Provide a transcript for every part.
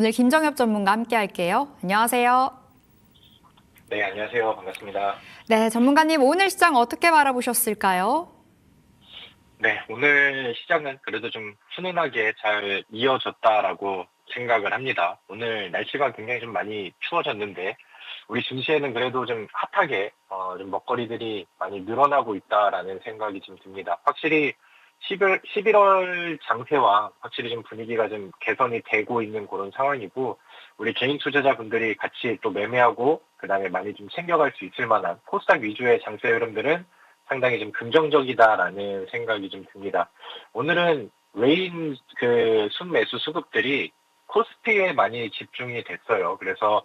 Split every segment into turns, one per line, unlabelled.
오늘 김정엽 전문가 함께 할게요. 안녕하세요.
네, 안녕하세요. 반갑습니다.
네, 전문가님 오늘 시장 어떻게 바라보셨을까요?
네, 오늘 시장은 그래도 좀 훈훈하게 잘 이어졌다라고 생각을 합니다. 오늘 날씨가 굉장히 좀 많이 추워졌는데 우리 증시에는 그래도 좀 핫하게 어, 좀 먹거리들이 많이 늘어나고 있다라는 생각이 좀 듭니다. 확실히 11, 11월 장세와 확실히 좀 분위기가 좀 개선이 되고 있는 그런 상황이고 우리 개인 투자자분들이 같이 또 매매하고 그다음에 많이 좀 챙겨갈 수 있을 만한 코스닥 위주의 장세 흐름들은 상당히 좀 긍정적이다라는 생각이 좀 듭니다. 오늘은 외인 그 순매수 수급들이 코스피에 많이 집중이 됐어요. 그래서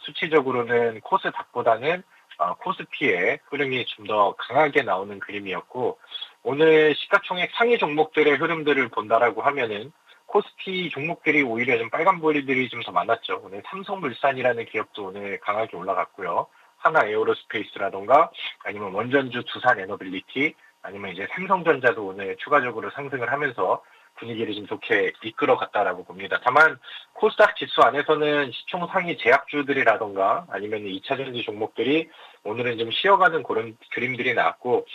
수치적으로는 코스닥보다는 어, 코스피의 흐름이 좀 더 강하게 나오는 그림이었고 오늘 시가총액 상위 종목들의 흐름들을 본다라고 하면은 코스피 종목들이 오히려 좀 빨간 볼이들이 좀 더 많았죠. 오늘 삼성물산이라는 기업도 오늘 강하게 올라갔고요. 하나 에어로스페이스라던가 아니면 원전주 두산 에너빌리티 아니면 이제 삼성전자도 오늘 추가적으로 상승을 하면서 분위기를 좀 좋게 이끌어 갔다라고 봅니다. 다만 코스닥 지수 안에서는 시총 상위 제약주들이라던가 아니면 2차전지 종목들이 오늘은 좀 쉬어가는 그런 그림들이 나왔고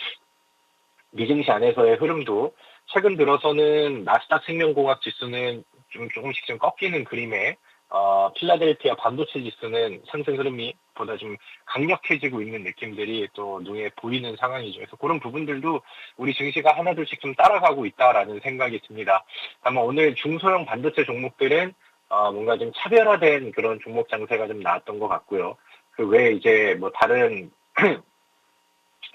미증시 안에서의 흐름도 최근 들어서는 나스닥 생명공학 지수는 좀 조금씩 좀 꺾이는 그림에 어, 필라델피아 반도체 지수는 상승 흐름이 보다 좀 강력해지고 있는 느낌들이 또 눈에 보이는 상황이죠. 그래서 그런 부분들도 우리 증시가 하나둘씩 좀 따라가고 있다라는 생각이 듭니다. 다만 오늘 중소형 반도체 종목들은 어, 뭔가 좀 차별화된 그런 종목 장세가 좀 나왔던 것 같고요. 그 외에 이제 뭐 다른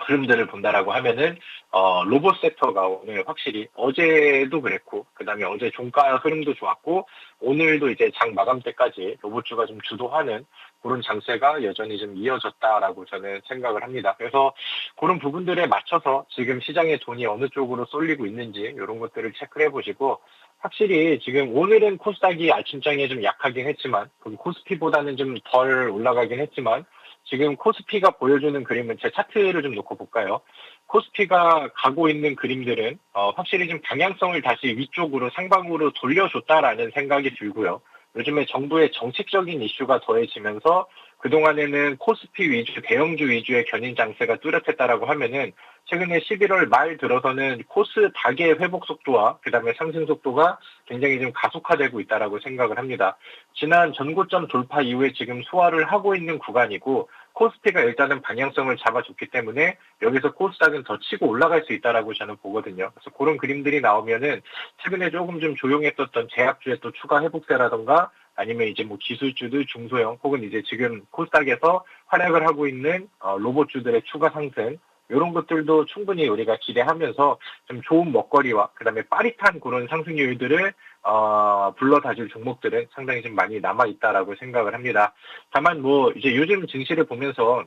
흐름들을 본다라고 하면은 어, 로봇 섹터가 오늘 확실히 어제도 그랬고 그다음에 어제 종가 흐름도 좋았고 오늘도 이제 장 마감 때까지 로봇주가 좀 주도하는 그런 장세가 여전히 좀 이어졌다라고 저는 생각을 합니다. 그래서 그런 부분들에 맞춰서 지금 시장의 돈이 어느 쪽으로 쏠리고 있는지 이런 것들을 체크해 보시고 확실히 지금 오늘은 코스닥이 아침장에 좀 약하긴 했지만 코스피보다는 좀 덜 올라가긴 했지만 지금 코스피가 보여주는 그림은 제 차트를 좀 놓고 볼까요? 코스피가 가고 있는 그림들은 어, 확실히 좀 방향성을 다시 위쪽으로 상방으로 돌려줬다라는 생각이 들고요. 요즘에 정부의 정책적인 이슈가 더해지면서 그동안에는 코스피 위주, 대형주 위주의 견인 장세가 뚜렷했다라고 하면은 최근에 11월 말 들어서는 코스닥의 회복 속도와 그다음에 상승 속도가 굉장히 좀 가속화되고 있다라고 생각을 합니다. 지난 전고점 돌파 이후에 지금 소화를 하고 있는 구간이고 코스피가 일단은 방향성을 잡아줬기 때문에 여기서 코스닥은 더 치고 올라갈 수 있다라고 저는 보거든요. 그래서 그런 그림들이 나오면은 최근에 조금 좀 조용했었던 제약주의 또 추가 회복세라던가 아니면 이제 뭐 기술주들 중소형 혹은 이제 지금 코스닥에서 활약을 하고 있는 어, 로봇주들의 추가 상승 이런 것들도 충분히 우리가 기대하면서 좀 좋은 먹거리와 그다음에 빠릿한 그런 상승률들을 어, 불러다줄 종목들은 상당히 좀 많이 남아 있다라고 생각을 합니다. 다만 뭐 이제 요즘 증시를 보면서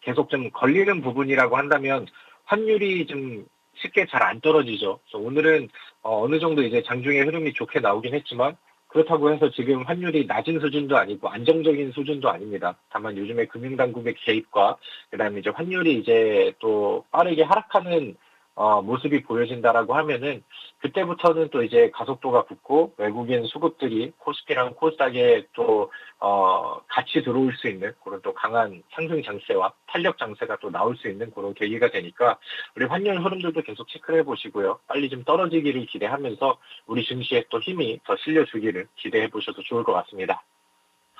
계속 좀 걸리는 부분이라고 한다면 환율이 좀 쉽게 잘 안 떨어지죠. 오늘은 어, 어느 정도 이제 장중에 흐름이 좋게 나오긴 했지만 그렇다고 해서 지금 환율이 낮은 수준도 아니고 안정적인 수준도 아닙니다. 다만 요즘에 금융당국의 개입과 그다음에 이제 환율이 이제 또 빠르게 하락하는 어, 모습이 보여진다라고 하면은 그때부터는 또 이제 가속도가 붙고 외국인 수급들이 코스피랑 코스닥에 또 어, 같이 들어올 수 있는 그런 또 강한 상승 장세와 탄력 장세가 또 나올 수 있는 그런 계기가 되니까 우리 환율 흐름들도 계속 체크를 해보시고요. 빨리 좀 떨어지기를 기대하면서 우리 증시에 또 힘이 더 실려주기를 기대해 보셔도 좋을 것 같습니다.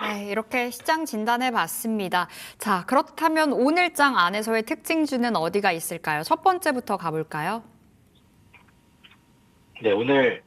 네, 이렇게 시장 진단해 봤습니다. 자, 그렇다면 오늘장 안에서의 특징주는 어디가 있을까요? 첫 번째부터 가볼까요?
네, 오늘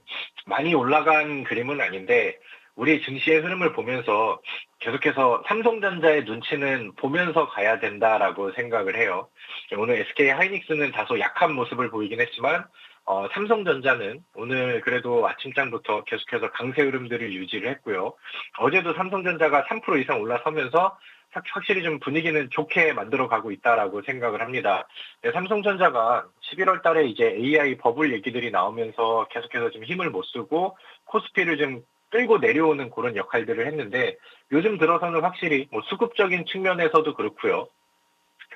많이 올라간 그림은 아닌데 우리 증시의 흐름을 보면서 계속해서 삼성전자의 눈치는 보면서 가야 된다라고 생각을 해요. 오늘 SK 하이닉스는 다소 약한 모습을 보이긴 했지만 어, 삼성전자는 오늘 그래도 아침장부터 계속해서 강세 흐름들을 유지를 했고요. 어제도 삼성전자가 3% 이상 올라서면서 확실히 좀 분위기는 좋게 만들어 가고 있다라고 생각을 합니다. 네, 삼성전자가 11월 달에 이제 AI 버블 얘기들이 나오면서 계속해서 좀 힘을 못 쓰고 코스피를 좀 끌고 내려오는 그런 역할들을 했는데 요즘 들어서는 확실히 뭐 수급적인 측면에서도 그렇고요.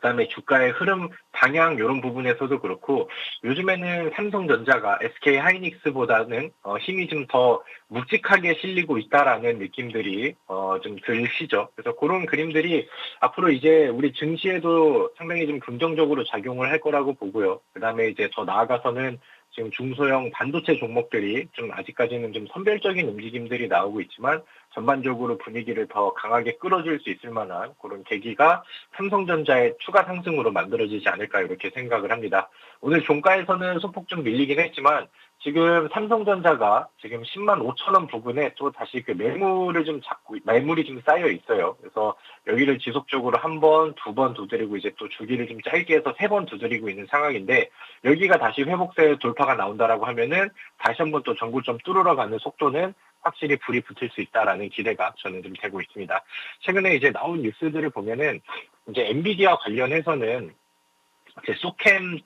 그다음에 주가의 흐름 방향 이런 부분에서도 그렇고 요즘에는 삼성전자가 SK 하이닉스보다는 어, 힘이 좀 더 묵직하게 실리고 있다라는 느낌들이 어, 좀 들시죠. 그래서 그런 그림들이 앞으로 이제 우리 증시에도 상당히 좀 긍정적으로 작용을 할 거라고 보고요. 그다음에 이제 더 나아가서는 지금 중소형 반도체 종목들이 좀 아직까지는 좀 선별적인 움직임들이 나오고 있지만 전반적으로 분위기를 더 강하게 끌어줄 수 있을 만한 그런 계기가 삼성전자의 추가 상승으로 만들어지지 않을까 이렇게 생각을 합니다. 오늘 종가에서는 소폭 좀 밀리긴 했지만 지금 삼성전자가 지금 10만 5천 원 부근에 또 다시 그 매물을 좀 잡고 매물이 좀 쌓여 있어요. 그래서 여기를 지속적으로 한 번, 두 번 두드리고 이제 또 주기를 좀 짧게 해서 세 번 두드리고 있는 상황인데 여기가 다시 회복세 돌파가 나온다라고 하면은 다시 한번 또 전고점 뚫으러 가는 속도는 확실히 불이 붙을 수 있다라는 기대가 저는 좀 되고 있습니다. 최근에 이제 나온 뉴스들을 보면은 이제 엔비디아 관련해서는 이제 소캠 2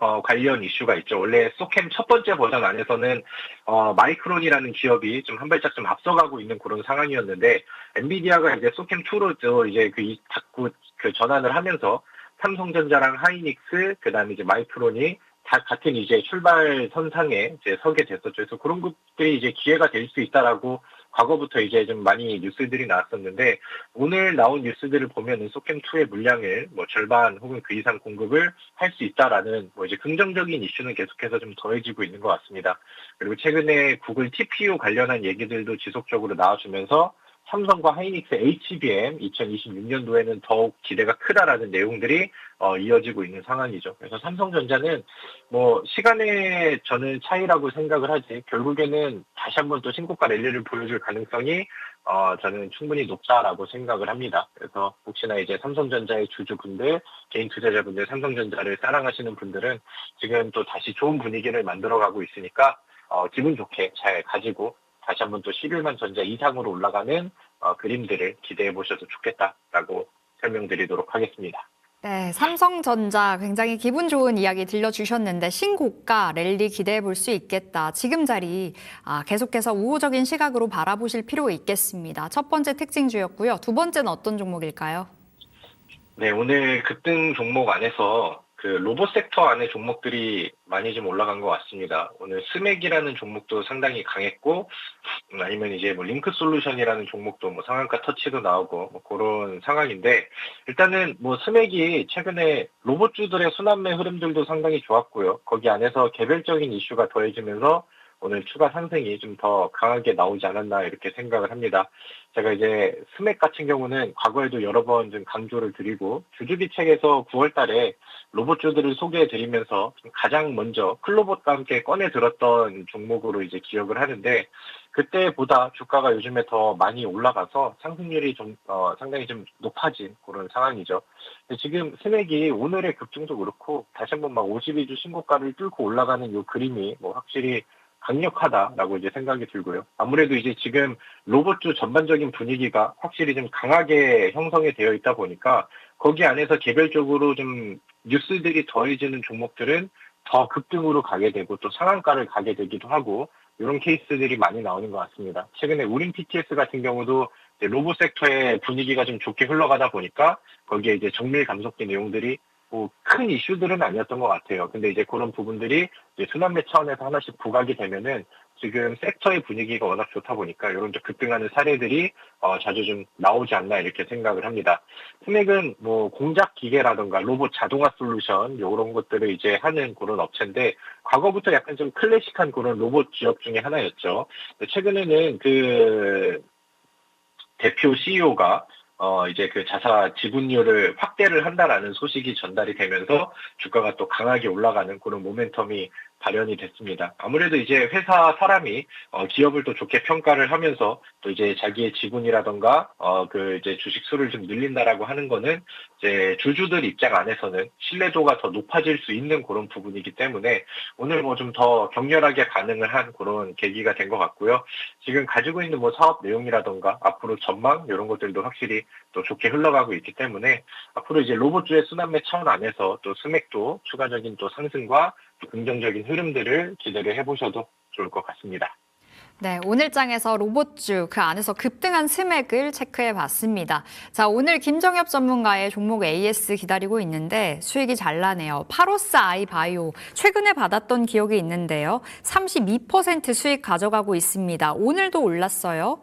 어, 관련 이슈가 있죠. 원래 소캠 첫 번째 버전 안에서는 어, 마이크론이라는 기업이 좀 한 발짝 좀 앞서가고 있는 그런 상황이었는데 엔비디아가 이제 소캠 2로 저 이제 그 이- 자꾸 그 전환을 하면서 삼성전자랑 하이닉스 그다음에 이제 마이크론이 다 같은 이제 출발 선상에 이제 서게 됐었죠. 그래서 그런 것들이 이제 기회가 될 수 있다라고 과거부터 이제 좀 많이 뉴스들이 나왔었는데 오늘 나온 뉴스들을 보면은 소캠2의 물량을 뭐 절반 혹은 그 이상 공급을 할 수 있다라는 뭐 이제 긍정적인 이슈는 계속해서 좀 더해지고 있는 것 같습니다. 그리고 최근에 구글 TPU 관련한 얘기들도 지속적으로 나와주면서 삼성과 하이닉스 HBM 2026년도에는 더욱 기대가 크다라는 내용들이 어, 이어지고 있는 상황이죠. 그래서 삼성전자는 뭐 시간의 저는 차이라고 생각을 하지 결국에는 다시 한번 또 신고가 랠리를 보여줄 가능성이 어, 저는 충분히 높다라고 생각을 합니다. 그래서 혹시나 이제 삼성전자의 주주분들, 개인 투자자분들, 삼성전자를 사랑하시는 분들은 지금 또 다시 좋은 분위기를 만들어가고 있으니까 어, 기분 좋게 잘 가지고 다시 한번 또 11만 전자 이상으로 올라가는 어, 그림들을 기대해 보셔도 좋겠다라고 설명드리도록 하겠습니다.
네, 삼성전자 굉장히 기분 좋은 이야기 들려주셨는데 신고가 랠리 기대해 볼 수 있겠다. 지금 자리 아, 계속해서 우호적인 시각으로 바라보실 필요 있겠습니다. 첫 번째 특징주였고요. 두 번째는 어떤 종목일까요?
네, 오늘 급등 종목 안에서 그 로봇 섹터 안에 종목들이 많이 좀 올라간 것 같습니다. 오늘 스맥이라는 종목도 상당히 강했고, 음, 아니면 이제 뭐 링크 솔루션이라는 종목도 뭐 상한가 터치도 나오고 뭐 그런 상황인데, 일단은 뭐 스맥이 최근에 로봇주들의 순환매 흐름들도 상당히 좋았고요. 거기 안에서 개별적인 이슈가 더해지면서 오늘 추가 상승이 좀 더 강하게 나오지 않았나 이렇게 생각을 합니다. 제가 이제 스맥 같은 경우는 과거에도 여러 번 좀 강조를 드리고 주주비 책에서 9월 달에 로봇주들을 소개해 드리면서 가장 먼저 클로봇과 함께 꺼내 들었던 종목으로 이제 기억을 하는데 그때보다 주가가 요즘에 더 많이 올라가서 상승률이 좀 어, 상당히 좀 높아진 그런 상황이죠. 지금 스맥이 오늘의 급등도 그렇고 다시 한번 막 52주 신고가를 뚫고 올라가는 요 그림이 뭐 확실히 강력하다라고 이제 생각이 들고요. 아무래도 이제 지금 로봇주 전반적인 분위기가 확실히 좀 강하게 형성이 되어 있다 보니까 거기 안에서 개별적으로 좀 뉴스들이 더해지는 종목들은 더 급등으로 가게 되고 또 상한가를 가게 되기도 하고 이런 케이스들이 많이 나오는 것 같습니다. 최근에 우린 PTS 같은 경우도 로봇 섹터의 분위기가 좀 좋게 흘러가다 보니까 거기에 이제 정밀 감속기 내용들이 뭐 큰 이슈들은 아니었던 것 같아요. 근데 이제 그런 부분들이 이제 순환매 차원에서 하나씩 부각이 되면은 지금 섹터의 분위기가 워낙 좋다 보니까 이런 좀 급등하는 사례들이 어, 자주 좀 나오지 않나 이렇게 생각을 합니다. 스맥은 뭐 공작 기계라던가 로봇 자동화 솔루션 이런 것들을 이제 하는 그런 업체인데 과거부터 약간 좀 클래식한 그런 로봇 기업 중에 하나였죠. 최근에는 그 대표 CEO가 어, 이제 그 자사 지분율을 확대를 한다라는 소식이 전달이 되면서 주가가 또 강하게 올라가는 그런 모멘텀이 발현이 됐습니다. 아무래도 이제 회사 사람이 어, 기업을 또 좋게 평가를 하면서 또 이제 자기의 지분이라던가 어, 그 이제 주식 수를 좀 늘린다라고 하는 거는 이제 주주들 입장 안에서는 신뢰도가 더 높아질 수 있는 그런 부분이기 때문에 오늘 뭐 좀 더 격렬하게 반응을 한 그런 계기가 된 것 같고요. 지금 가지고 있는 뭐 사업 내용이라던가 앞으로 전망 이런 것들도 확실히 또 좋게 흘러가고 있기 때문에 앞으로 이제 로봇주의 순환매 차원 안에서 또 스맥도 추가적인 또 상승과 또 긍정적인 흐름들을 기대를 해보셔도 좋을 것 같습니다.
네, 오늘 장에서 로봇주 그 안에서 급등한 스맥을 체크해 봤습니다. 자, 오늘 김정엽 전문가의 종목 AS 기다리고 있는데 수익이 잘 나네요. 파로스 아이 바이오 최근에 받았던 기억이 있는데요. 32% 수익 가져가고 있습니다. 오늘도 올랐어요.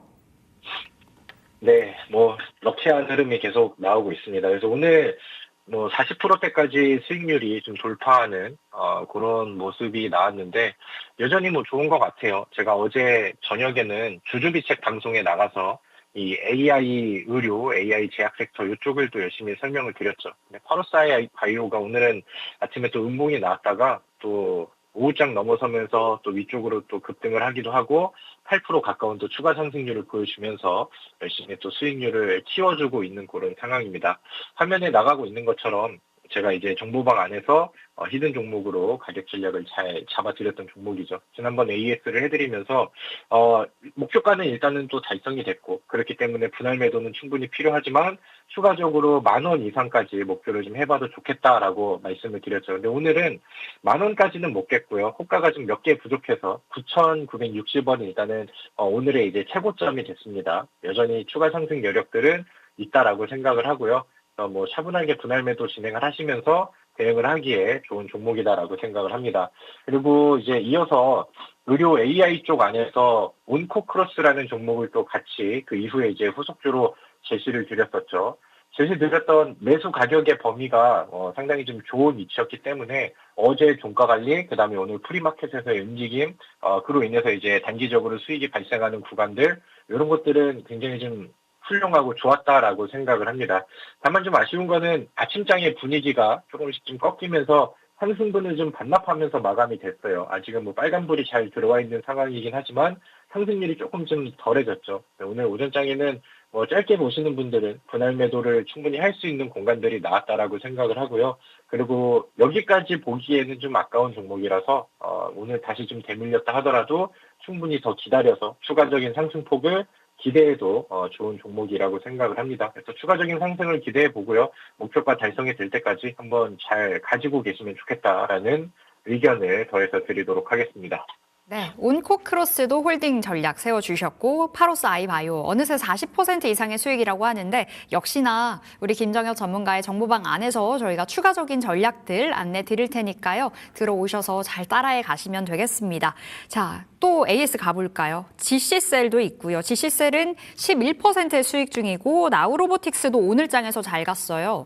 네, 뭐 럭키한 흐름이 계속 나오고 있습니다. 그래서 오늘 뭐 40%대까지 수익률이 좀 돌파하는 어, 그런 모습이 나왔는데 여전히 뭐 좋은 것 같아요. 제가 어제 저녁에는 주주비책 방송에 나가서 이 AI 의료, AI 제약 섹터 이쪽을 또 열심히 설명을 드렸죠. 파로사이 바이오가 오늘은 아침에 또 음봉이 나왔다가 또 오후장 넘어서면서 또 위쪽으로 또 급등을 하기도 하고 8% 가까운 또 추가 상승률을 보여주면서 열심히 또 수익률을 키워주고 있는 그런 상황입니다. 화면에 나가고 있는 것처럼 제가 이제 정보방 안에서 어, 히든 종목으로 가격 전략을 잘 잡아드렸던 종목이죠. 지난번 AS를 해드리면서 어, 목표가는 일단은 또 달성이 됐고 그렇기 때문에 분할 매도는 충분히 필요하지만 추가적으로 만 원 이상까지 목표를 좀 해봐도 좋겠다라고 말씀을 드렸죠. 근데 오늘은 만 원까지는 못 겠고요. 호가가 좀 몇 개 부족해서 9,960원이 일단은 어, 오늘의 이제 최고점이 됐습니다. 여전히 추가 상승 여력들은 있다라고 생각을 하고요. 어, 뭐 차분하게 분할 매도 진행을 하시면서 대응을 하기에 좋은 종목이다라고 생각을 합니다. 그리고 이제 이어서 의료 AI 쪽 안에서 온코크로스라는 종목을 또 같이 그 이후에 이제 후속주로 제시를 드렸었죠. 제시 드렸던 매수 가격의 범위가 어, 상당히 좀 좋은 위치였기 때문에 어제 종가 관리, 그 다음에 오늘 프리마켓에서의 움직임, 어, 그로 인해서 이제 단기적으로 수익이 발생하는 구간들, 이런 것들은 굉장히 좀 훌륭하고 좋았다라고 생각을 합니다. 다만 좀 아쉬운 거는 아침장의 분위기가 조금씩 좀 꺾이면서 상승분을 좀 반납하면서 마감이 됐어요. 아직은 뭐 빨간불이 잘 들어와 있는 상황이긴 하지만 상승률이 조금 좀 덜해졌죠. 오늘 오전장에는 뭐 짧게 보시는 분들은 분할 매도를 충분히 할 수 있는 공간들이 나왔다라고 생각을 하고요. 그리고 여기까지 보기에는 좀 아까운 종목이라서 어, 오늘 다시 좀 대밀렸다 하더라도 충분히 더 기다려서 추가적인 상승폭을 기대해도 어, 좋은 종목이라고 생각을 합니다. 그래서 추가적인 상승을 기대해 보고요. 목표가 달성이 될 때까지 한번 잘 가지고 계시면 좋겠다라는 의견을 더해서 드리도록 하겠습니다.
네, 온코 크로스도 홀딩 전략 세워주셨고 파로스 아이바이오 어느새 40% 이상의 수익이라고 하는데 역시나 우리 김정혁 전문가의 정보방 안에서 저희가 추가적인 전략들 안내 드릴 테니까요. 들어오셔서 잘 따라해 가시면 되겠습니다. 자, 또 AS 가볼까요? GC셀도 있고요. GC셀은 11%의 수익 중이고 나우로보틱스도 오늘 장에서 잘 갔어요.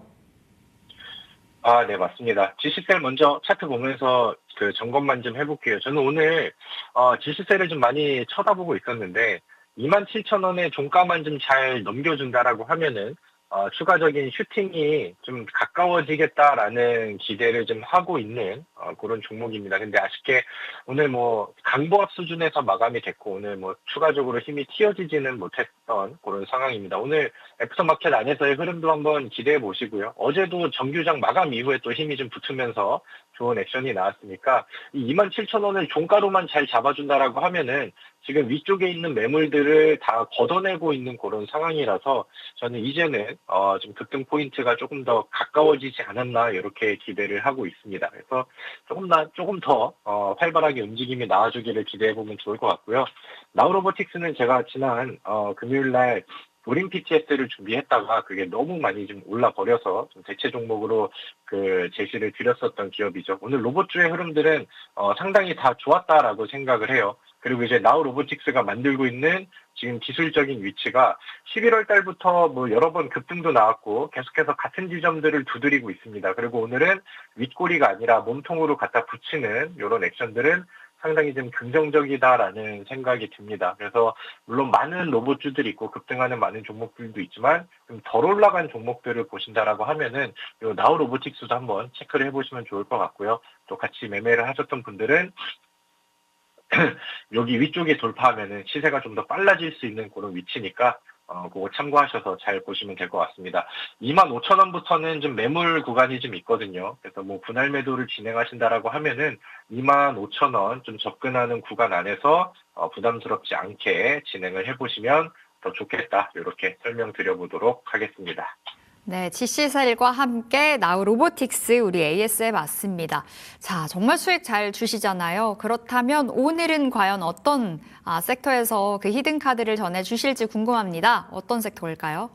아, 네, 맞습니다. 지시셀 먼저 차트 보면서 그 점검만 좀 해볼게요. 저는 오늘, 어, 지시셀을 좀 많이 쳐다보고 있었는데, 27,000원의 종가만 좀 잘 넘겨준다라고 하면은, 어, 추가적인 슈팅이 좀 가까워지겠다라는 기대를 좀 하고 있는 어, 그런 종목입니다. 근데 아쉽게 오늘 뭐 강보합 수준에서 마감이 됐고 오늘 뭐 추가적으로 힘이 튀어지지는 못했던 그런 상황입니다. 오늘 애프터마켓 안에서의 흐름도 한번 기대해 보시고요. 어제도 정규장 마감 이후에 또 힘이 좀 붙으면서 좋은 액션이 나왔으니까 이 27,000원을 종가로만 잘 잡아준다라고 하면은 지금 위쪽에 있는 매물들을 다 걷어내고 있는 그런 상황이라서 저는 이제는 어, 좀 급등 포인트가 조금 더 가까워지지 않았나 이렇게 기대를 하고 있습니다. 그래서 조금 더 조금 더 어, 활발하게 움직임이 나와주기를 기대해 보면 좋을 것 같고요. 나우로보틱스는 제가 지난 어, 금요일 날 우린 PTS를 준비했다가 그게 너무 많이 좀 올라 버려서 좀 대체 종목으로 그 제시를 드렸었던 기업이죠. 오늘 로봇주의 흐름들은 어, 상당히 다 좋았다라고 생각을 해요. 그리고 이제 나우 로보틱스가 만들고 있는 지금 기술적인 위치가 11월 달부터 뭐 여러 번 급등도 나왔고 계속해서 같은 지점들을 두드리고 있습니다. 그리고 오늘은 윗꼬리가 아니라 몸통으로 갖다 붙이는 이런 액션들은 상당히 좀 긍정적이다라는 생각이 듭니다. 그래서 물론 많은 로봇주들이 있고 급등하는 많은 종목들도 있지만 좀 덜 올라간 종목들을 보신다라고 하면은 요 나우 로보틱스도 한번 체크를 해보시면 좋을 것 같고요. 또 같이 매매를 하셨던 분들은 여기 위쪽에 돌파하면은 시세가 좀 더 빨라질 수 있는 그런 위치니까 어, 그거 참고하셔서 잘 보시면 될 것 같습니다. 25,000원부터는 좀 매물 구간이 좀 있거든요. 그래서 뭐 분할 매도를 진행하신다라고 하면은 25,000원 좀 접근하는 구간 안에서 어, 부담스럽지 않게 진행을 해보시면 더 좋겠다. 이렇게 설명드려 보도록 하겠습니다.
네, GC셀과 함께 나우 로보틱스 우리 AS에 맞습니다. 자, 정말 수익 잘 주시잖아요. 그렇다면 오늘은 과연 어떤 아, 섹터에서 그 히든 카드를 전해 주실지 궁금합니다. 어떤 섹터일까요?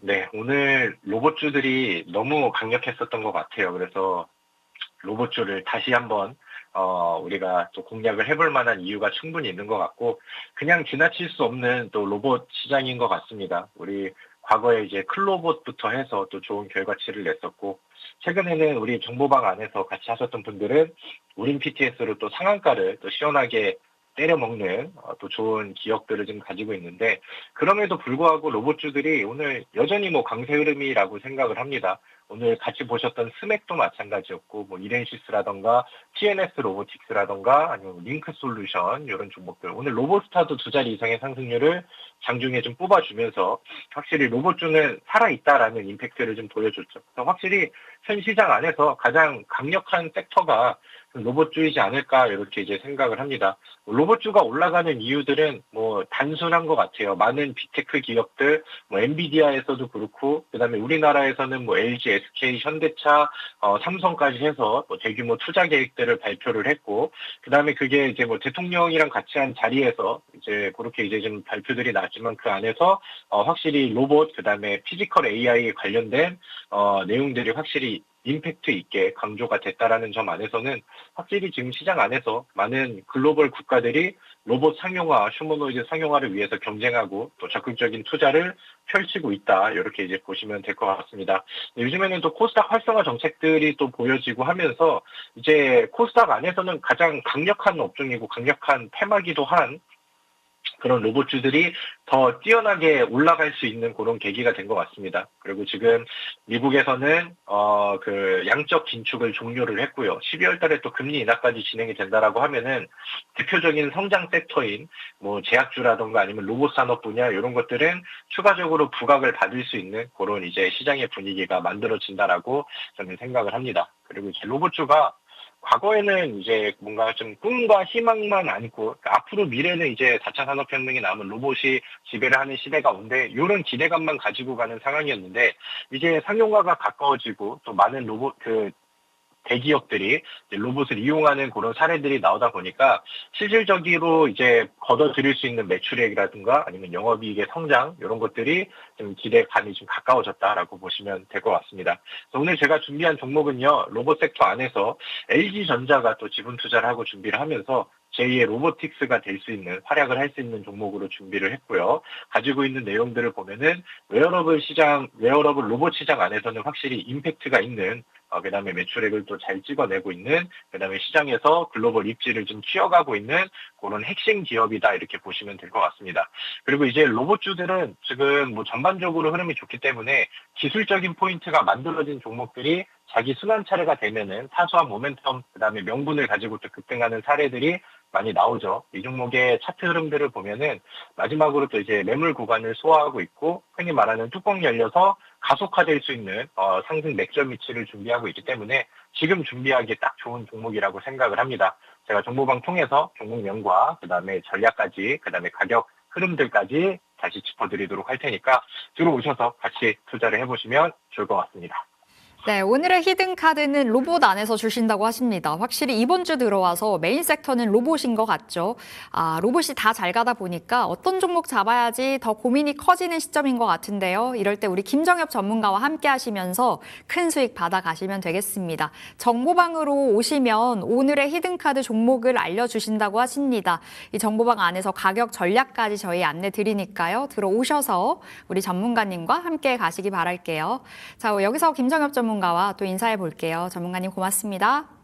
네, 오늘 로봇주들이 너무 강력했었던 것 같아요. 그래서 로봇주를 다시 한번 어, 우리가 또 공략을 해볼 만한 이유가 충분히 있는 것 같고, 그냥 지나칠 수 없는 또 로봇 시장인 것 같습니다. 우리 과거에 이제 클로봇부터 해서 또 좋은 결과치를 냈었고, 최근에는 우리 정보방 안에서 같이 하셨던 분들은 우린 PTS로 또 상한가를 또 시원하게 때려먹는 어, 또 좋은 기억들을 지금 가지고 있는데, 그럼에도 불구하고 로봇주들이 오늘 여전히 뭐 강세 흐름이라고 생각을 합니다. 오늘 같이 보셨던 스맥도 마찬가지였고, 뭐 이렌시스라던가 TNS 로보틱스라던가 아니면 링크 솔루션 이런 종목들 오늘 로봇스타도 두 자리 이상의 상승률을 장중에 좀 뽑아주면서 확실히 로봇주는 살아있다라는 임팩트를 좀 보여줬죠. 확실히 현 시장 안에서 가장 강력한 섹터가 로봇주이지 않을까 이렇게 이제 생각을 합니다. 로봇주가 올라가는 이유들은 뭐 단순한 것 같아요. 많은 빅테크 기업들, 뭐 엔비디아에서도 그렇고, 그다음에 우리나라에서는 뭐 LG, SK, 현대차, 어, 삼성까지 해서 뭐 대규모 투자 계획들을 발표를 했고, 그다음에 그게 이제 뭐 대통령이랑 같이 한 자리에서 이제 그렇게 이제 좀 발표들이 나왔지만 그 안에서 어, 확실히 로봇, 그다음에 피지컬 AI 에 관련된 어, 내용들이 확실히 임팩트 있게 강조가 됐다라는 점 안에서는 확실히 지금 시장 안에서 많은 글로벌 국가들이 로봇 상용화, 휴머노이드 상용화를 위해서 경쟁하고 또 적극적인 투자를 펼치고 있다. 이렇게 이제 보시면 될 것 같습니다. 요즘에는 또 코스닥 활성화 정책들이 또 보여지고 하면서 이제 코스닥 안에서는 가장 강력한 업종이고 강력한 테마기도 한 그런 로봇주들이 더 뛰어나게 올라갈 수 있는 그런 계기가 된 것 같습니다. 그리고 지금 미국에서는 어 그 양적 긴축을 종료를 했고요. 12월 달에 또 금리 인하까지 진행이 된다라고 하면은 대표적인 성장 섹터인 뭐 제약주라던가 아니면 로봇 산업 분야 이런 것들은 추가적으로 부각을 받을 수 있는 그런 이제 시장의 분위기가 만들어진다라고 저는 생각을 합니다. 그리고 이제 로봇주가 과거에는 이제 뭔가 좀 꿈과 희망만 안고 앞으로 미래는 이제 4차 산업혁명이 나오면 로봇이 지배를 하는 시대가 온데 이런 기대감만 가지고 가는 상황이었는데 이제 상용화가 가까워지고 또 많은 로봇 그 대기업들이 로봇을 이용하는 그런 사례들이 나오다 보니까 실질적으로 이제 걷어들일 수 있는 매출액이라든가 아니면 영업이익의 성장 이런 것들이 좀 기대감이 좀 가까워졌다라고 보시면 될 것 같습니다. 오늘 제가 준비한 종목은요 로봇 섹터 안에서 LG전자가 또 지분 투자를 하고 준비를 하면서 제2의 로보틱스가 될 수 있는 활약을 할 수 있는 종목으로 준비를 했고요. 가지고 있는 내용들을 보면은 웨어러블 시장, 웨어러블 로봇 시장 안에서는 확실히 임팩트가 있는 어, 그 다음에 매출액을 또 잘 찍어내고 있는, 그 다음에 시장에서 글로벌 입지를 좀 키워가고 있는 그런 핵심 기업이다 이렇게 보시면 될 것 같습니다. 그리고 이제 로봇주들은 지금 뭐 전반적으로 흐름이 좋기 때문에 기술적인 포인트가 만들어진 종목들이 자기 순환 차례가 되면은 사소한 모멘텀, 그 다음에 명분을 가지고 또 급등하는 사례들이 많이 나오죠. 이 종목의 차트 흐름들을 보면은 마지막으로 또 이제 매물 구간을 소화하고 있고 흔히 말하는 뚜껑 열려서 가속화될 수 있는 어, 상승 맥점 위치를 준비하고 있기 때문에 지금 준비하기 딱 좋은 종목이라고 생각을 합니다. 제가 정보방 통해서 종목명과 그다음에 전략까지 그다음에 가격 흐름들까지 다시 짚어드리도록 할 테니까 들어오셔서 같이 투자를 해보시면 좋을 것 같습니다.
네, 오늘의 히든 카드는 로봇 안에서 주신다고 하십니다. 확실히 이번 주 들어와서 메인 섹터는 로봇인 것 같죠. 아, 로봇이 다 잘 가다 보니까 어떤 종목 잡아야지 더 고민이 커지는 시점인 것 같은데요. 이럴 때 우리 김정엽 전문가와 함께 하시면서 큰 수익 받아 가시면 되겠습니다. 정보방으로 오시면 오늘의 히든 카드 종목을 알려주신다고 하십니다. 이 정보방 안에서 가격 전략까지 저희 안내 드리니까요. 들어오셔서 우리 전문가님과 함께 가시기 바랄게요. 자, 여기서 김정엽 전문 가와 또 인사해 볼게요. 전문가님 고맙습니다.